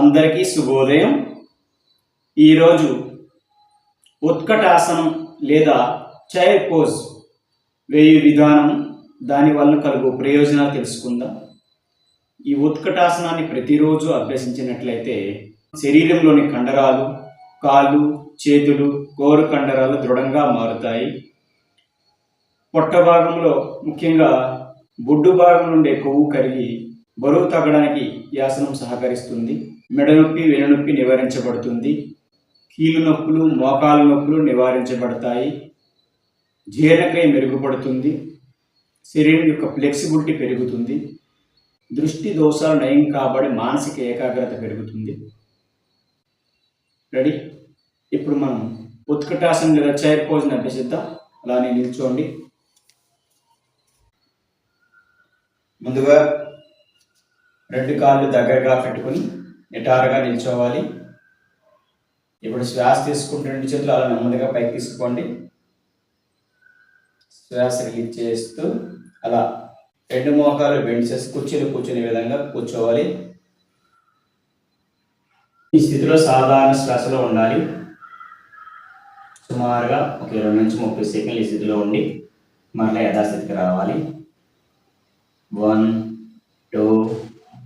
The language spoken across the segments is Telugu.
అందరికీ శుభోదయం. ఈరోజు ఉత్కటాసనం లేదా చైర్ పోజ్ వేయు విధానం దానివల్ల కలుగు ప్రయోజనాలు తెలుసుకుందాం. ఈ ఉత్కటాసనాన్ని ప్రతిరోజు అభ్యసించినట్లయితే శరీరంలోని కండరాలు కాళ్ళు చేతులు కోరు కండరాలు దృఢంగా మారుతాయి. పొట్ట భాగంలో ముఖ్యంగా బొడ్డు భాగం నుండి కొవ్వు కరిగి బరువు తగ్గడానికి యాసనం సహకరిస్తుంది. మెడ నొప్పి వెనునొప్పి నివారించబడుతుంది. కీలు నొప్పులు మోకాలు నొప్పులు నివారించబడతాయి. జీర్ణక్రియ మెరుగుపడుతుంది. శరీరం యొక్క ఫ్లెక్సిబిలిటీ పెరుగుతుంది. దృష్టి దోషాలు నయం కాబడి మానసిక ఏకాగ్రత పెరుగుతుంది. రెడీ? ఇప్పుడు మనం ఉత్కటాసనం లేదా చైర్ పోజన్ అభ్యసిద్దాం. అలానే నిల్చోండి. ముందుగా రెండు కాళ్ళు దగ్గరగా పెట్టుకుని నిటారుగా నిల్చోవాలి. ఇప్పుడు శ్వాస తీసుకుంటే రెండు చేతులు అలా నెమ్మదిగా పైకి తీసుకోండి. శ్వాస రిలీజ్ చేస్తూ అలా రెండు మోకాలు బెండ్ చేసి కుర్చీలు కూర్చునే విధంగా కూర్చోవాలి. ఈ స్థితిలో సాధారణ శ్వాసలో ఉండాలి. సుమారుగా ఒక ఇరవై నుంచి ముప్పై సెకండ్లు ఈ స్థితిలో ఉండి మరలా యథాస్థితికి రావాలి. One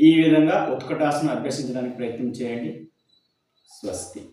ఈ విధంగా ఉత్కటాసనం అభ్యసించడానికి ప్రయత్నం చేయండి. స్వస్తి.